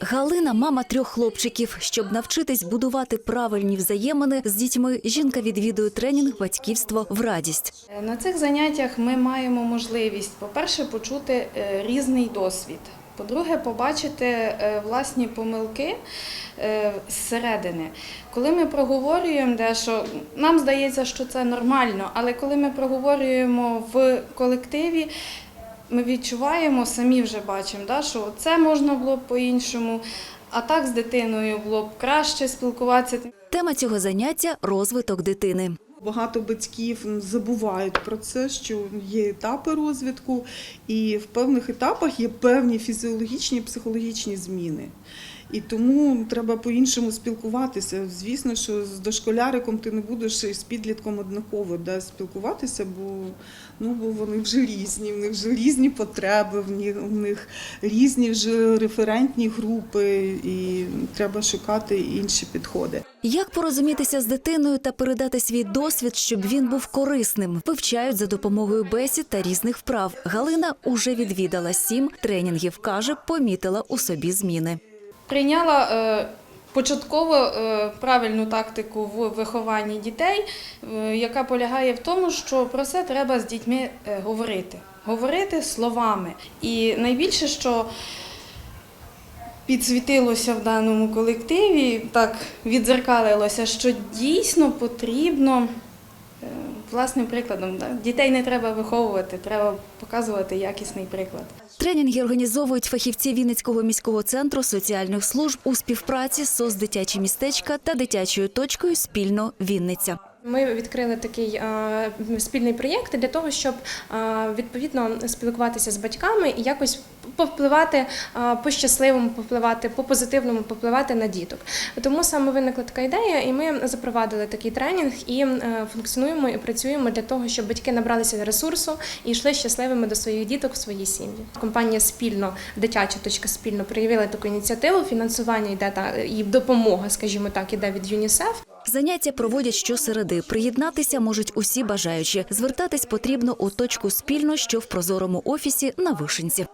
Галина мама трьох хлопчиків. Щоб навчитись будувати правильні взаємини з дітьми, жінка відвідує тренінг батьківство в радість. На цих заняттях ми маємо можливість, по-перше, почути е, різний досвід. По-друге, побачити е, власні помилки е, зсередини. Коли ми проговорюємо дещо, нам здається, що це нормально, але коли ми проговорюємо в колективі, ми відчуваємо, самі вже бачимо, да, що це можна було б по-іншому, а так з дитиною було б краще спілкуватися. Тема цього заняття розвиток дитини. Багато батьків забувають про це, що є етапи розвитку, і в певних етапах є певні фізіологічні і психологічні зміни. І тому треба по-іншому спілкуватися. Звісно, що з дошколяриком ти не будеш з підлітком однаково да, спілкуватися, бо, ну, бо вони вже різні, в них вже різні потреби, в них, в них різні вже референтні групи, і треба шукати інші підходи. Як порозумітися з дитиною та передати свій досвід, щоб він був корисним, вивчають за допомогою бесід та різних вправ. Галина уже відвідала сім тренінгів. каже, помітила у собі зміни. Прийняла е, початково е, правильну тактику в вихованні дітей, е, яка полягає в тому, що про це треба з дітьми говорити. Говорити словами. І найбільше, що підсвітилося в даному колективі, так відзеркалилося, що дійсно потрібно власним прикладом. да. Дітей не треба виховувати, треба показувати якісний приклад. Тренінги організовують фахівці Вінницького міського центру соціальних служб у співпраці з соцдитячі містечка та дитячою точкою спільно Вінниця. Ми відкрили такий е, спільний проєкт для того, щоб е, відповідно спілкуватися з батьками і якось повпливати е, по щасливому, повпливати по позитивному, повпливати на діток. Тому саме виникла така ідея, і ми запровадили такий тренінг і функціонуємо і працюємо для того, щоб батьки набралися ресурсу і йшли щасливими до своїх діток в свої сім'ї. Компанія спільно, дитяча точка спільно проявила таку ініціативу. Фінансування йде та і допомога, скажімо так, іде від ЮНІСЕФ. Заняття проводять щосереди. Приєднатися можуть усі бажаючі. Звертатись потрібно у точку спільно, що в прозорому офісі на Вишенці.